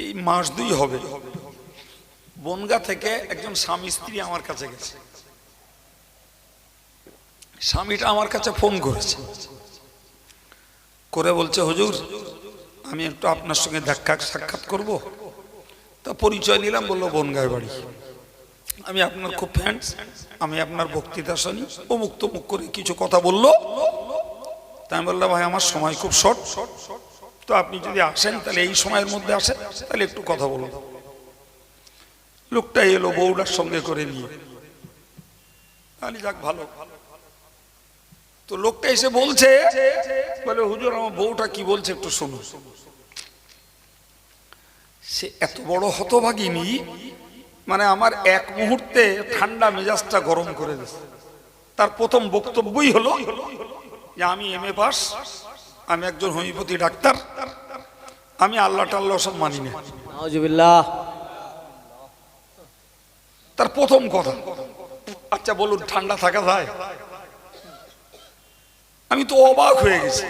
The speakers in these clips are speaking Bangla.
এই মাস দুই হবে। বনগা থেকে একজন স্বামী স্ত্রী আমার কাছে গেছে। স্বামীটা আমার কাছে ফোন করেছে। করে বলছে, হুজুর, আমি একটু আপনার সঙ্গে দেখা সাক্ষাৎ করব। তা পরিচয় নিলাম বলল বনগায় বাড়ি। আমি আপনার খুব ফ্যান আমি আপনার বক্তৃতা শুনি। অমুক তমুক করে কিছু কথা বলল। তা আমি বললাম, ভাই, আমার সময় খুব শর্ট শর্ট শর্ট তো আপনি যদি আসেন, তাহলে এই সময়ের মধ্যে আসেন, তাহলে একটু কথা বলুন। লোকটা এলো বউটার সঙ্গে করে নিয়ে। তাহলে যাক, ভালো। তো লোকটা এসে বলছে, বলে, হুজুর, আমার বউটা কি বলছে একটু শুনুন। সে এত বড় হতভাগিনী মানে আমার এক মুহূর্তে ঠান্ডা মেজাজটা গরম করে দিচ্ছে তার প্রথম বক্তব্যই হলো যে, আমি এম এ পাস আমি একজন হোমিওপ্যাথি ডাক্তার। আমি আল্লাহ টাল্লাহ সব মানি না। তার প্রথম কথা আচ্ছা বলুন ঠান্ডা থাকা যায়? আমি তো অবাক হয়ে গেছি।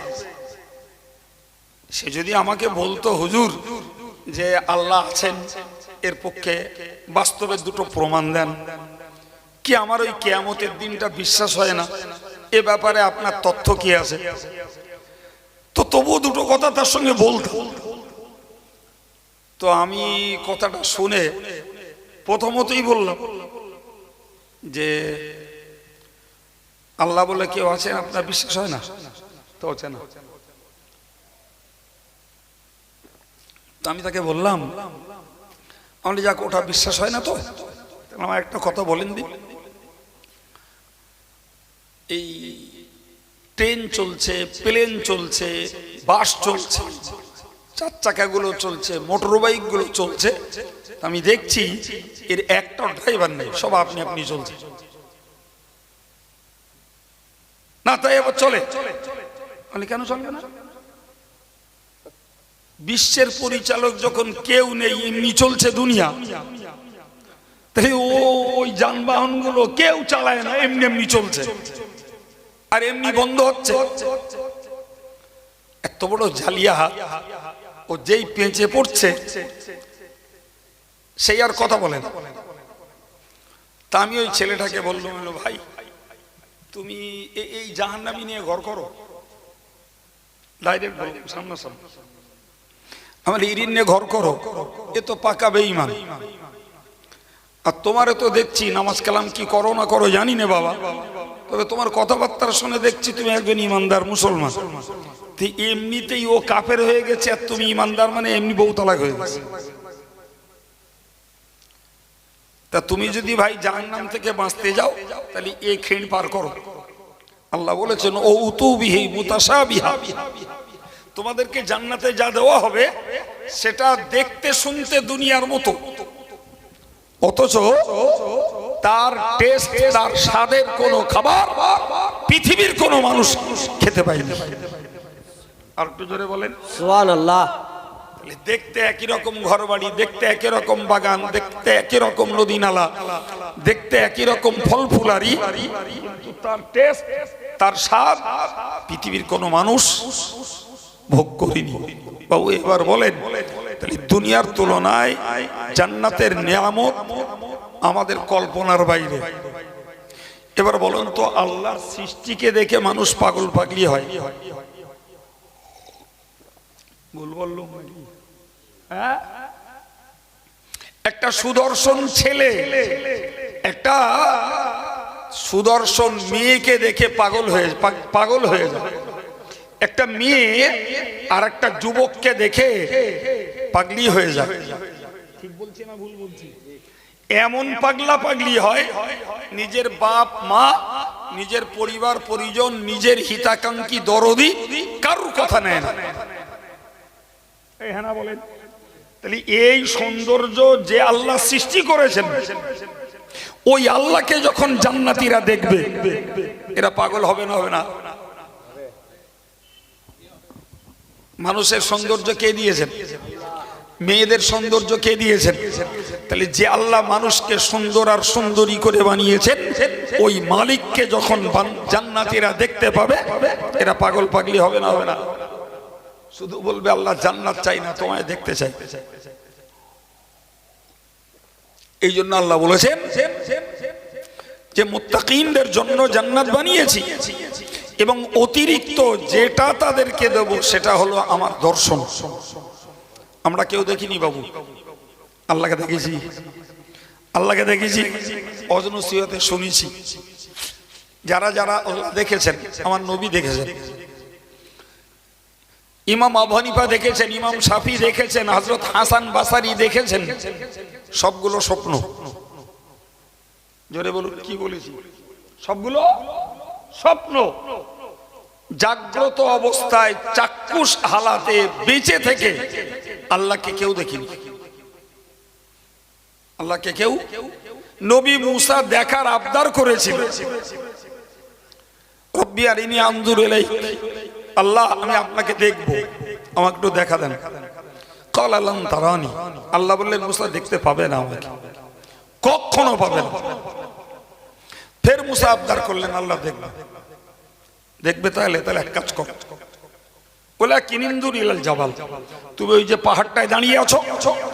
সে যদি আমাকে বলতো হুজুর যে আল্লাহ আছেন এর পক্ষে বাস্তবে দুটো প্রমাণ দেন। কি আমার ওই কেয়ামতের দিনটা বিশ্বাস হয় না? এ ব্যাপারে আপনার তথ্য কি আছে? তো তবুও দুটো কথা তার সঙ্গে বলতো তো আমি কথাটা শুনে প্রথমতই বললাম যে, আল্লাহ বলে কেউ আছেন, আপনার বিশ্বাস হয় না? তো হচ্ছে না। তো আমি তাকে বললাম আমি যাক, ওটা বিশ্বাস হয় না তো? আমার একটা কথা বলেন দিন এই ট্রেন চলছে, প্লেন চলছে, বাস চলছে চার চাকাগুলো চলছে মোটর বাইকগুলো চলছে। আমি দেখছি এর একটা ড্রাইভার নেই, সব আপনি আপনি চলছে। না, তাই আবার চলে। মানে কেন চলবে না? বিশ্বের পরিচালক যখন কেউ নেই, এমনি চলছে দুনিয়া। তাই ও ওই যানবাহনগুলো কেউ চালায় না, এমনি এমনি চলছে। আর এমনি বন্ধ হচ্ছে। এত বড় জালিয়া ও যেই পেঁচে পড়ছে সেই আর কথা বলে না। তা আমি ওই ছেলেটাকে বললাম বলল, ভাই তুমি এই জাহান্নামি নিয়ে ঘর করো। ডাইরেক্ট আমার ইরিন নিয়ে ঘর করো এ তো পাকা বেঈমান। আর তোমারে তো দেখছি নামাজ কালাম কি করো না করো জানি না বাবা। তবে তোমার কথাবার্তার শুনে দেখছি তুমি একজন ইমানদার মুসলমান। এমনিতেই ও কাফের হয়ে গেছে আর তুমি ইমানদার মানে এমনি বউ হয়ে গেছে। তা তুমি যদি ভাই জাহান্নাম থেকে বাঁচতে যাও, তাহলে এই খেণ পার করো। আল্লাহ বলেছেন ও উতু বিহি মুতাসা বিহা তোমাদেরকে জান্নাতে যা দেওয়া হবে, সেটা দেখতে শুনতে দুনিয়ার মতো। অথচ তার টেস্ট তার স্বাদের কোনো খাবার পৃথিবীর কোনো মানুষ খেতে পায়নি। আর একটু জোরে বলেন। সুবহান আল্লাহ দেখতে একই রকম ঘর বাড়ি দেখতে একই রকম বাগান দেখতে একই রকম নদী নালা দেখতে একই রকম ফল ফুলারি তার টেস্ট তার স্বাদ পৃথিবীর কোনো মানুষ ভোগ করিনি। বাবু এবার বলেন তাহলে দুনিয়ার তুলনায় জান্নাতের নিয়ামত আমাদের কল্পনার বাইরে। এবার বলুন তো, আল্লাহর সৃষ্টিকে দেখে মানুষ পাগল পাগলি হয়। হ্যাঁ? একটা সুদর্শন ছেলে, একটা সুদর্শন মেয়েকে দেখে পাগল হয়ে পাগল হয়ে যায়। একটা মেয়ে আর একটা যুবককে দেখে পাগলি হয়ে যায়। ঠিক বলছি না ভুল বলছি? এমন পাগলা পাগলি হয় নিজের বাপ মা নিজের পরিবার পরিজন নিজের হিতাকাঙ্ক্ষী দরদি কারুর কথা নেয় না। হ্যাঁ বলেন। তাহলে এই সৌন্দর্য যে আল্লাহ সৃষ্টি করেছেন ওই আল্লাহকে যখন জান্নাতীরা দেখবে এরা পাগল হবে না হবে না। মানুষের সৌন্দর্য কে দিয়েছেন? মেয়েদের সৌন্দর্য কে দিয়েছেন? তাহলে যে আল্লাহ মানুষকে সুন্দর আর সুন্দরী করে বানিয়েছেন, ওই মালিককে যখন জান্নাতীরা দেখতে পাবে, এরা পাগল পাগলি হবে না হবে না। শুধু বলবে, আল্লাহ জান্নাত চাই না, তোমায় দেখতে চাই। এই জন্য আল্লাহ বলেছেন যে, মুত্তাকিনদের জন্য জান্নাত বানিয়েছি এবং অতিরিক্ত যেটা তাদেরকে দেব, সেটা হলো আমার দর্শন। আমরা কেউ দেখিনি বাবু। আল্লাহকে দেখেছি। আল্লাহকে দেখেছি। অজনসিয়তে শুনেছি। যারা যারা দেখেছেন, আমার নবী দেখেছেন। ইমাম আবহানিফা দেখেছেন, ইমাম সাফি দেখেছেন হজরত হাসান বাসারি দেখেছেন। সবগুলো স্বপ্ন। জোরে বলুন, কি বলেছি? সবগুলো স্বপ্ন। জাগ্রত অবস্থায় চাক্ষুষ হালাতে বেঁচে থেকে আল্লাহকে কেউ দেখিনি। আল্লাহকে কেউ নবী মুসা দেখার আবদার করেছিল। আল্লাহ, আমি আপনাকে দেখব। আমাকে একটু দেখা দেন। কল আল্লাহ তারানি। আল্লাহ বললেন, মুসা দেখতে পাবে না আমাকে। কখনো পাবে না। ফের মুসা আবদার করলেন, আল্লাহ দেখবে। দেখবে তাহলে তাহলে এক কাজ কর। জাবাল। তুমি ওই যে পাহাড়টায় দাঁড়িয়ে আছো,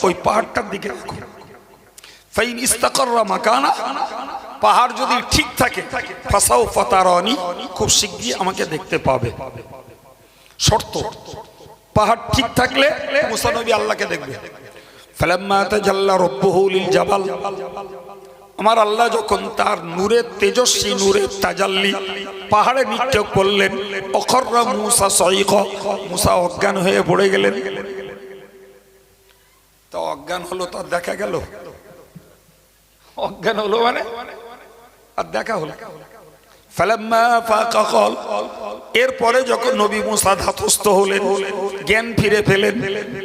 ওই পাহাড়টার দিকে পাহাড় যদি ঠিক থাকে ফাসাও খুব শিগগিরই আমাকে দেখতে পাবে। শর্ত, পাহাড় ঠিক থাকলে মুসা নবী আল্লাহকে দেখবে। ফালাম্মা তাজাল্লা রাব্বুহু লিল জাবাল। আমার আল্লাহ যখন তার নূরের তেজস্বী নূরের তাজাল্লি, পাহাড়ে নিক্ষেপ করলেন, অখররা মুসা সঈক মুসা অজ্ঞান হয়ে পড়ে গেলেন। তা অজ্ঞান হলো তার দেখা গেল। অজ্ঞান হলো মানে? আর দেখা হলো। ফালাম্মা ফাকা এরপরে যখন নবী মুসা ধাতস্থ হলেন, জ্ঞান ফিরে ফেলেন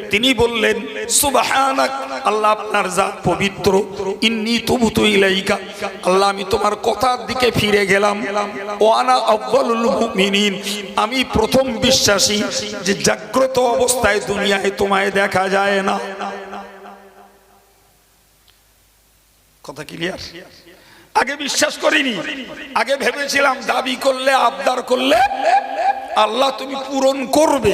তিনি বললেন, সুবহানাক, আল্লাহ আপনার জাত পবিত্র। ইন্নি তবু তুবুতু লাইকা আল্লাহ, আমি তোমার কথার দিকে ফিরে গেলাম। ওয়ানা আউয়ালুল মুমিনিন। আমি প্রথম বিশ্বাসী যে জাগ্রত অবস্থায় দুনিয়ায় তোমায় দেখা যায় না। কথা ক্লিয়ার আগে বিশ্বাস করিনি। আগে ভেবেছিলাম দাবি করলে, আবদার করলে আল্লাহ তুমি পূরণ করবে।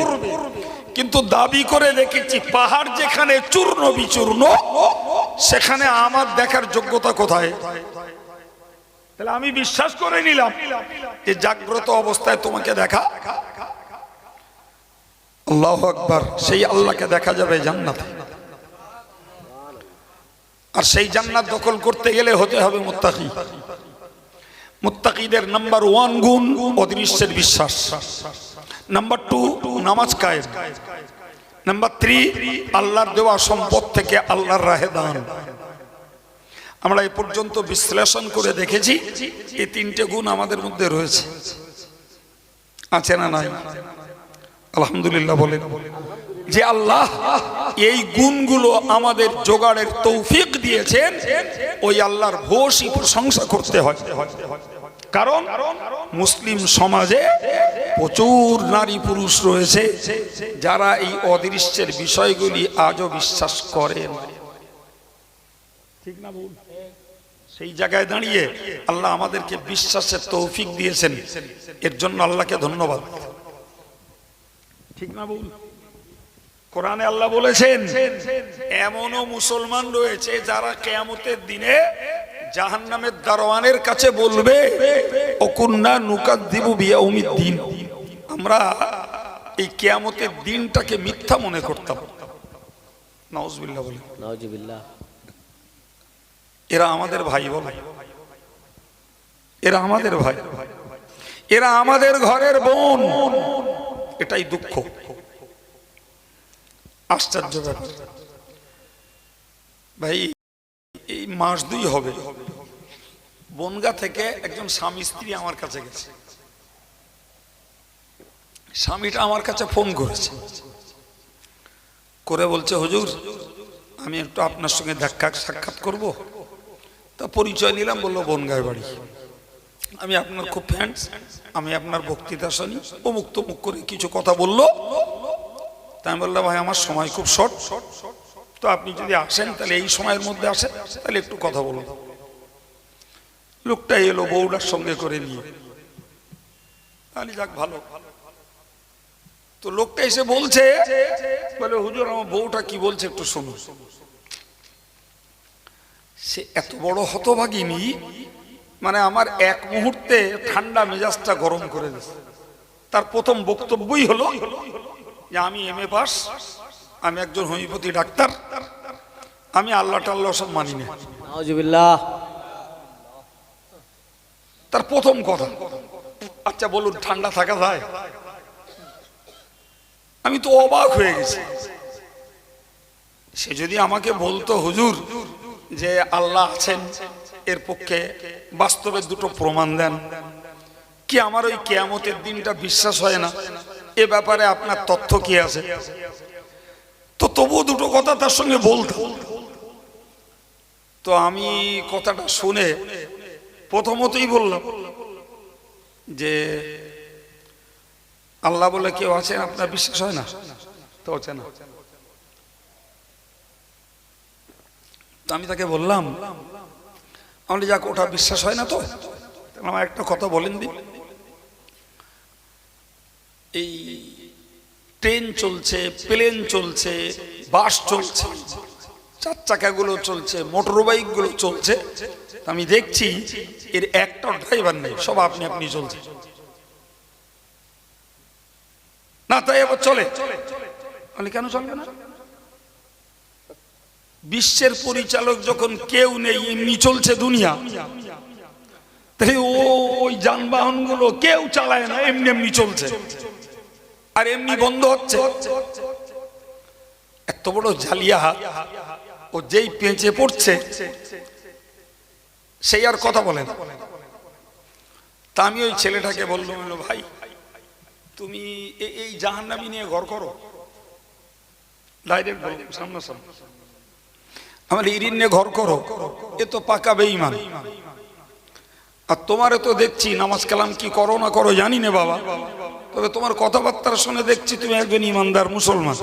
কিন্তু দাবি করে দেখেছি, পাহাড় যেখানে চূর্ণ বিচূর্ণ, সেখানে আমার দেখার যোগ্যতা কোথায়? তাহলে আমি বিশ্বাস করে নিলাম যে জাগ্রত অবস্থায় তোমাকে দেখা। আল্লাহ আকবার, সেই আল্লাহকে দেখা যাবে জান্নাতে। আর সেই জান্নাত দখল করতে গেলে হতে হবে মুত্তাকি। মুত্তাকিদের নাম্বার ওয়ান গুণ অদৃশ্যের বিশ্বাস। নাম্বার টু, নামাজ কায়েম। নাম্বার থ্রি, আল্লাহর দেওয়া সম্পদ থেকে আল্লাহর রাহে দান। আমরা এ পর্যন্ত বিশ্লেষণ করে দেখেছি, এই তিনটে গুণ আমাদের মধ্যে রয়েছে। আছে না নাই? আলহামদুলিল্লাহ বলেন। যে আল্লাহ এই গুণগুলো আমাদের জোগাড়ের তৌফিক দিয়েছেন, ওই আল্লাহর ভোষই প্রশংসা করতে হয়। কারণ মুসলিম সমাজে প্রচুর নারী পুরুষ রয়েছে যারা এই অদৃশ্যের বিষয়গুলি আজও বিশ্বাস করেন। সেই জায়গায় দাঁড়িয়ে আল্লাহ আমাদেরকে বিশ্বাসের তৌফিক দিয়েছেন। এর জন্য আল্লাহকে ধন্যবাদ। ঠিক না বল কোরআনে আল্লাহ বলেছেন এমনও মুসলমান রয়েছে যারা কেয়ামতের দিনে জাহান নামের দারোয়ানের কাছে বলবে অকুন্না নুকাত দিব দিন আমরা এই কেয়ামতের দিনটাকে মিথ্যা মনে করতাম। নওয়াজবিল্লাহ বলে। নাউজুবিল্লাহ। এরা আমাদের ভাই বলে। এরা আমাদের ভাই। এরা আমাদের ঘরের বোন। এটাই দুঃখ। আশ্চর্য ভাই, এই মাস দুই হবে। বনগা থেকে একজন স্বামী স্ত্রী আমার কাছে গেছে। স্বামীটা আমার কাছে ফোন করেছে। করে বলছে, হুজুর, আমি একটু আপনার সঙ্গে দেখা, সাক্ষাৎ করব। তা পরিচয় নিলাম, বলল বনগায় বাড়ি। আমি আপনার খুব ফ্যান্স আমি আপনার বক্তৃতা শুনি। অমুক তমুক করে কিছু কথা বলল। তা আমি বললাম, ভাই, আমার সময় খুব শর্ট তো আপনি যদি আসেন, তাহলে এই সময়ের মধ্যে আসেন, তাহলে একটু কথা বলুন। লোকটা এলো বউটার সঙ্গে করে নিয়ে। তাহলে যাক, ভালো। তো লোকটা এসে বলছে, বলে, হুজুর, আমার বউটা কি বলছে একটু শুনুন। সে এত বড় হতভাগিনী মানে আমার এক মুহূর্তে ঠান্ডা মেজাজটা গরম করে দিচ্ছে তার প্রথম বক্তব্যই হলো যে আমি এম এ পাস আমি একজন হোমিওপ্যাথি ডাক্তার আমি আল্লাহ টাল্লাহ সব মানি না। তার প্রথম কথা আচ্ছা বলুন ঠান্ডা থাকা যায়? আমি তো অবাক হয়ে গেছি। সে যদি আমাকে বলতো হুজুর যে আল্লাহ আছেন এর পক্ষে বাস্তবে দুটো প্রমাণ দেন কি আমার ওই কেয়ামতের দিনটা বিশ্বাস হয় না? এ ব্যাপারে আপনার তথ্য কি আছে? তো তবুও দুটো কথা তার সঙ্গে বলতো তো আমি কথাটা শুনে প্রথমতই বললাম যে আল্লাহ বলে কেউ আছেন, আপনার বিশ্বাস হয় না? তো হচ্ছে না। তো আমি তাকে বললাম আমি যাক, ওটা বিশ্বাস হয় না তো? আমার একটা কথা বলেন দিন এই ট্রেন চলছে, প্লেন চলছে, বাস চলছে চার চাকাগুলো চলছে মোটর বাইকগুলো চলছে আমি দেখছি এর একটা ড্রাইভার নেই, সব আপনি আপনি চলছে। না, তাই এবার চলে। আমি কেন চলবে না? বিশ্বের পরিচালক যখন কেউ নেই, এমনি চলছে দুনিয়া। তাহলে ও ওই যানবাহনগুলো কেউ চালায় না, এমনি এমনি চলছে। আর এমনি বন্ধ হচ্ছে। এত বড় জালিয়া ও যেই পেঁচে পড়ছে সেই আর কথা বলে না। তা আমি ওই ছেলেটাকে বললাম বলল, ভাই তুমি এই জাহান্নামি নিয়ে ঘর করো। ডাইরেক্ট আমার ইরিন নিয়ে ঘর করো এ তো পাকা বেঈমান। আর তোমারে তো দেখছি নামাজ কালাম কি করো না করো জানি না বাবা। তবে তোমার কথাবার্তার শুনে দেখছি তুমি একজন ইমানদার মুসলমান।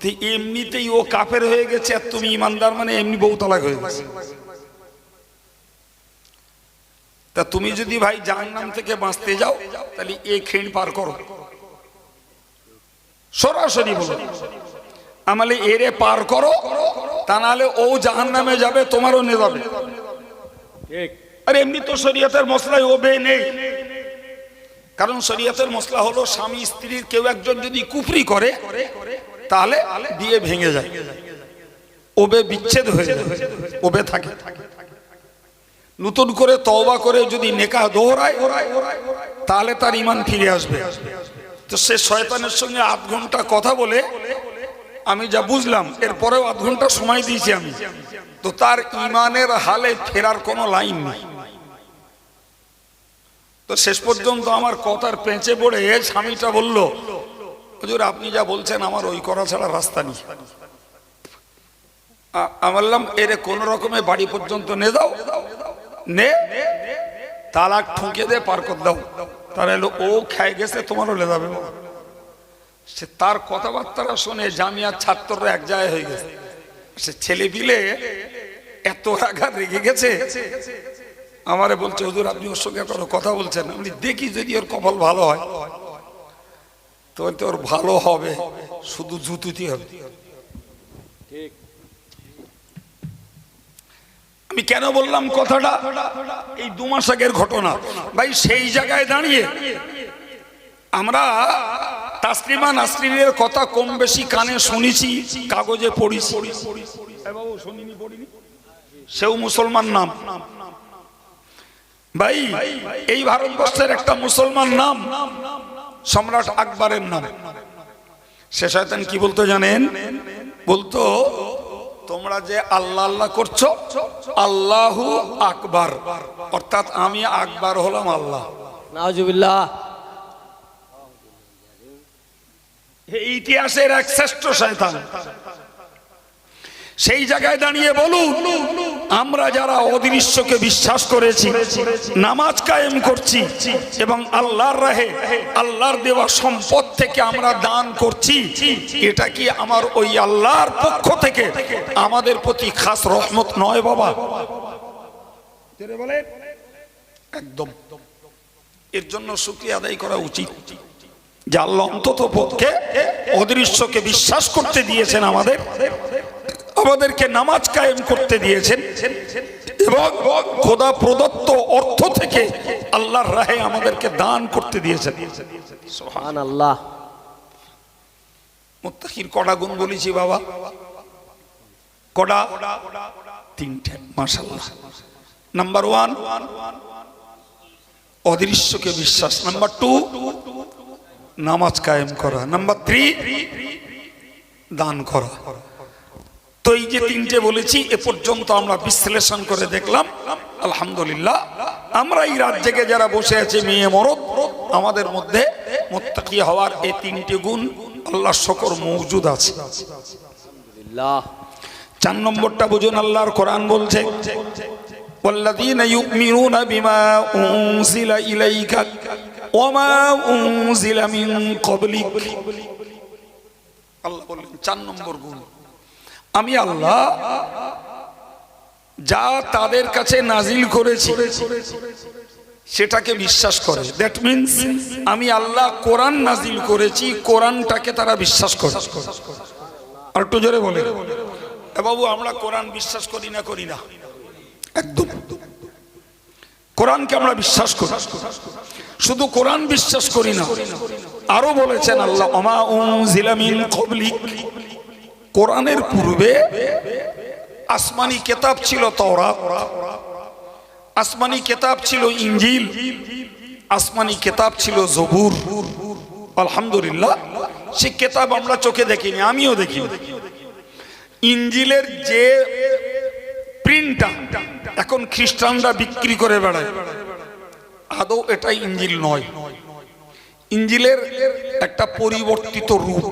তো এমনিতেই ও কাফের হয়ে গেছে আর তুমি ইমানদার মানে এমনি বউ তালাক হয়ে গেছে। তা তুমি যদি ভাই জাহান্নাম থেকে বাঁচতে যাও তাহলে এ খেণ পার করো। সরাসরি বলো আমালে এরে পার করো তা নাহলে ও জাহান্নামে যাবে তোমারও নিয়ে যাবে ঠিক। আর এমনি তো শরীয়তের মশলায় ও বে নেই। কারণ শরীয়তের মশলা হলো স্বামী, স্ত্রীর কেউ একজন যদি কুফরি করে, তাহলে বিয়ে ভেঙে যায়। ওবে বিচ্ছেদ হয়ে যায়, ওবে থাকে। নতুন করে তওবা করে যদি নেকা দোহরায়, তাহলে তার ইমান ফিরে আসবে। তো সে শয়তানের সঙ্গে আধ ঘণ্টা কথা বলে, আমি যা বুঝলাম, এরপরেও আধ ঘণ্টা সময় দিয়েছি আমি। তো তার ইমানের হালে ফেরার কোনো লাইন নেই। তো শেষ পর্যন্ত আমার কথার পেঁচে পড়ে স্বামীটা বলল, হুজুর, আপনি যা বলছেন আমার ওই করা ছাড়া রাস্তা নেই। বললাম এরে কোন রকমে বাড়ি পর্যন্ত নে দাও। নে, তালাক ঠুকে দে, পার করে দাও। তাহলে ও খায় গেছে, তোমারও লে যাবে। সে তার কথাবার্তা শুনে জামিয়ার ছাত্ররা এক জায়গায় হয়ে গেছে। সে ছেলে পিলে এত আঘাত রেগে গেছে। আমারে বলছে হুজুর আপনি ওর সঙ্গে কোনো কথা বলছেন? আমি দেখি যদি ওর কপাল ভালো হয়। তো ওর ভালো হবে শুধু জুতুতি হবে। ঠিক। আমি কেন বললাম কথাটা? এই দু মাস আগের ঘটনা। ভাই সেই জায়গায় দাঁড়িয়ে আমরা তাসলিমা নাসরিনের কথা কম বেশি কানে শুনেছি কাগজে পড়িনি? সেও মুসলমান নাম। ভাই এই ভারতবর্ষের একটা মুসলমান নাম সম্রাট আকবরের নাম। সে শয়তান কি বলতো জানেন? বলতো তোমরা যে আল্লাহ আল্লাহ করছ আল্লাহু আকবার। অর্থাৎ আমি আকবার হলাম আল্লাহ। নাউজুবিল্লাহ। এই ইতিহাসের এক শ্রেষ্ঠ শয়তান। সেই জায়গায় দাঁড়িয়ে বলুন আমরা যারা অদৃশ্যকে বিশ্বাস করেছি, নামাজ কায়েম করছি এবং আল্লাহর রাহে আল্লাহর দেওয়া সম্পদ থেকে আমরা দান করছি, এটা কি আমার ওই আল্লাহর পক্ষ থেকে আমাদের প্রতি খাস রহমত নয় বাবা? একদম। এর জন্য শুক্রিয়া আদায় করা উচিত যে আল্লাহ অন্তত পক্ষে অদৃশ্যকে বিশ্বাস করতে দিয়েছেন আমাদের। আমাদেরকে নামাজ কায়েম করতে দিয়েছেন এবং খোদা প্রদত্ত অর্থ থেকে আল্লাহর রাহে আমাদেরকে দান করতে দিয়েছেন। আল্লাহ মুত্তাকির কটা গুণ বলেছি বাবা। কটা তিনটে মাশাল্লাহ নাম্বার ওয়ান অদৃশ্যকে বিশ্বাস। নাম্বার টু নামাজ কায়েম করা। নাম্বার থ্রি দান করা। তো এই যে তিনটে বলেছি এ পর্যন্ত আমরা বিশ্লেষণ করে দেখলাম আলহামদুলিল্লাহ আমরা এই রাত জেগে যারা বসে আছে মেয়ে মরদ আমাদের মধ্যে মোত্তাকি হওয়ার এই তিনটে গুণ আল্লাহ শকর মৌজুদ আছে আলহামদুলিল্লাহ চার নম্বরটা বুঝুন আল্লাহর কোরআন বলছে والذين يؤمنون بما أنزل إليك وما أنزل من قبلك আল্লাহ বললেন চার নম্বর গুণ আমি আল্লাহ যা তাদের কাছে নাজিল করেছি, সেটাকে বিশ্বাস করে। দ্যাট মিন্স আমি আল্লাহ কোরআন নাজিল করেছি, কোরআনটাকে তারা বিশ্বাস করে। আর একটু জোরে বলে বাবু, আমরা কোরআন বিশ্বাস করি না করি না। একদম। কোরআনকে আমরা বিশ্বাস করি। শুধু কোরআন বিশ্বাস করি না, আরও বলেছেন আল্লাহ অমা উনজিলা মিন ক্বাবলিক। কোরআনের পূর্বে আসমানি কেতাব ছিল তওরাত, আসমানি কেতাব ছিল ইঞ্জিল আসমানি কেতাব ছিল জবুর। আলহামদুলিল্লাহ, সে কেতাব আমরা চোখে দেখিনি, আমিও দেখি ইঞ্জিলের যে প্রিন্টটা এখন খ্রিস্টানরা বিক্রি করে বেড়ায়, আদৌ এটা ইঞ্জিল নয়। ইঞ্জিলের একটা পরিবর্তিত রূপ।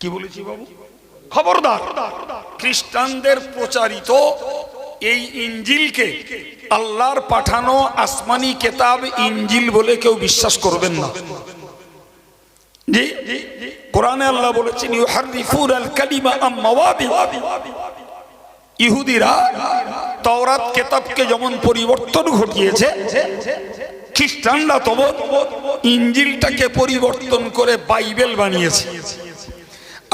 কি বলেছি বাবু? খবরদার। খ্রিস্টানদের প্রচারিত এই ইঞ্জিলকে আল্লাহর পাঠানো আসমানি কেতাব ইঞ্জিল বলে কেউ বিশ্বাস করবেন না। জি কোরআনে আল্লাহ বলেছেন, ইউহারিফুন আল কালিমা ইহুদিরা তওরাত কেতাবকে যেমন পরিবর্তন ঘটিয়েছে, খ্রিস্টানরা তব ইঞ্জিলটাকে পরিবর্তন করে বাইবেল বানিয়েছে।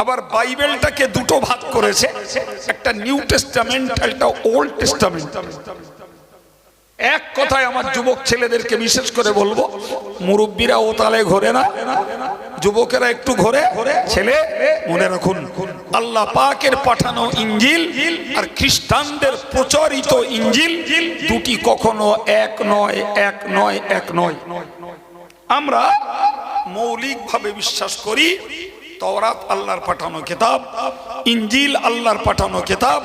আবার বাইবেলটাকে দুটো ভাগ করেছে। একটা নিউ টেস্টামেন্ট, একটা ওল্ড টেস্টামেন্ট। এক কথায় আমার যুবক ছেলেদেরকে বিশেষ করে বলব, মুরব্বীরা ও তালে ঘোরে না। যুবকেরা একটু ঘোরে। ছেলে, মনে রাখুন, আল্লাহ পাকের পাঠানো ইঞ্জিল আর খ্রিস্টানদের প্রচারিত ইঞ্জিল দুটি কখনো এক নয় এক নয় এক নয়। আমরা মৌলিকভাবে বিশ্বাস করি তওরাত আল্লাহর পাঠানো কিতাব ইঞ্জিল আল্লাহর পাঠানো কিতাব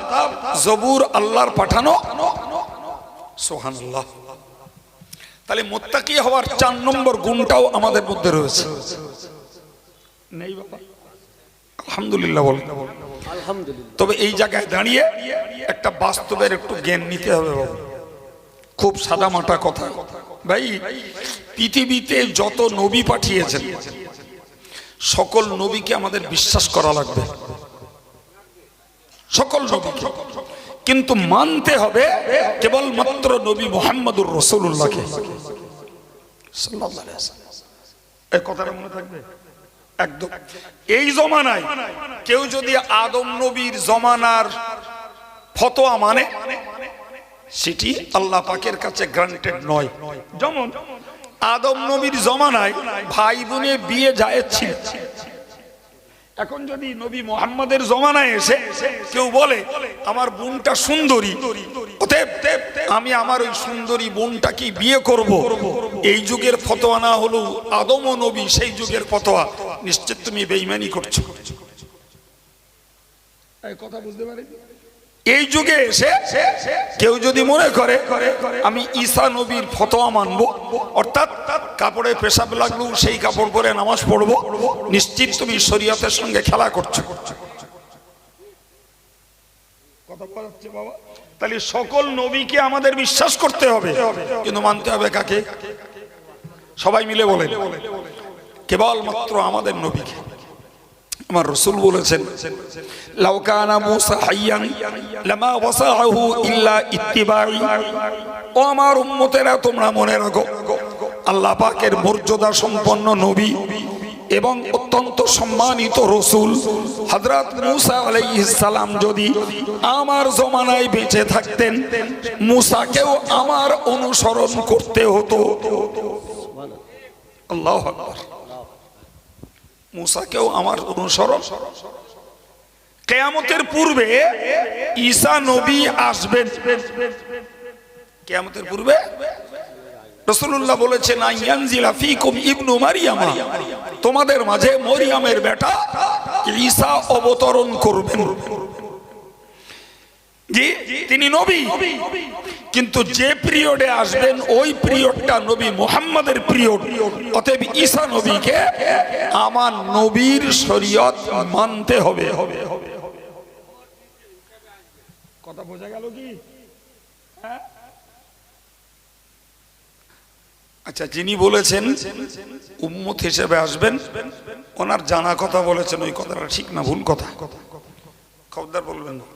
জবুর আল্লাহর পাঠানো। সোহান আল্লাহ তাহলে মোত্তাকি হওয়ার চার নম্বর গুণটাও আমাদের মধ্যে রয়েছে। নেই বাবা। আলহামদুলিল্লাহ বল। তবে এই জায়গায় দাঁড়িয়ে একটা বাস্তবের একটু জ্ঞান নিতে হবে বাবু। খুব সাদামাটা কথা। ভাই পৃথিবীতে যত নবী পাঠিয়েছেন সকল নবীকে আমাদের বিশ্বাস করা লাগবে। সকল নবীকে। কিন্তু মানতে হবে কেবলমাত্র নবী মোহাম্মদুর রসুল্লাহকে মনে থাকবে? একদম। এই জমানায় কেউ যদি আদম নবীর জমানার ফতোয়া মানে সেটি আল্লাহ পাকের কাছে গ্রান্টেড নয়। যেমন আদম নবীর জমানায় ভাই বোনে বিয়ে জায়েজ ছিল। এখন যদি নবী মোহাম্মদের জমানায় এসে কেউ বলে, আমার বোনটা সুন্দরী। আমি আমার ওই সুন্দরী বোনটাকে বিয়ে করব। এই যুগের ফতোয়া না হলো আদম ও নবী সেই যুগের ফতোয়া। নিশ্চিত তুমি বেইমানি করছ। কথা বুঝতে পারি এই যুগে এসে কেউ যদি মনে করে, আমি ঈসা নবীর ফতোয়া মানব, অর্থাৎ কাপড়ে পেশাব লাগল, সেই কাপড় পরে নামাজ পড়ব, নিশ্চিত তুমি শরীয়তের সঙ্গে খেলা করছ। বলা তাহলে সকল নবীকে আমাদের বিশ্বাস করতে হবে, কিন্তু মানতে হবে কাকে? সবাই মিলে বলেন, কেবলমাত্র আমাদের নবীকে। আমার রসুল বলেছেন ও আমার মর্যাদা সম্পন্ন নবী এবং অত্যন্ত সম্মানিত রসুল। আলাইসালাম যদি আমার জমানায় বেঁচে থাকতেন, মুসাকেও আমার অনুসরণ করতে হতো। আল্লাহ মুসাকেও আমার অনুসরণ কেয়ামতের পূর্বে ঈসা নবী আসবেন। কেয়ামতের পূর্বে রসুল্লাহ বলেছেন তোমাদের মাঝে মরিয়ামের বেটা ঈসা অবতরণ করবেন। জি তিনি নবী। কিন্তু যে পিরিয়ডে আসবেন, ওই পিরিয়ডটা নবী মুহাম্মাদের পিরিয়ড। অতএব ঈসা নবীকে আমার নবীর শরীয়ত মানতে হবে। হবে হবে কথা বোঝা গেল কি? আচ্ছা যিনি বলেছেন উম্মত হিসেবে আসবেন, ওনার জানা কথা বলেছেন, ওই কথাটা ঠিক না, ভুল কথা। খবরদার বলবেন না।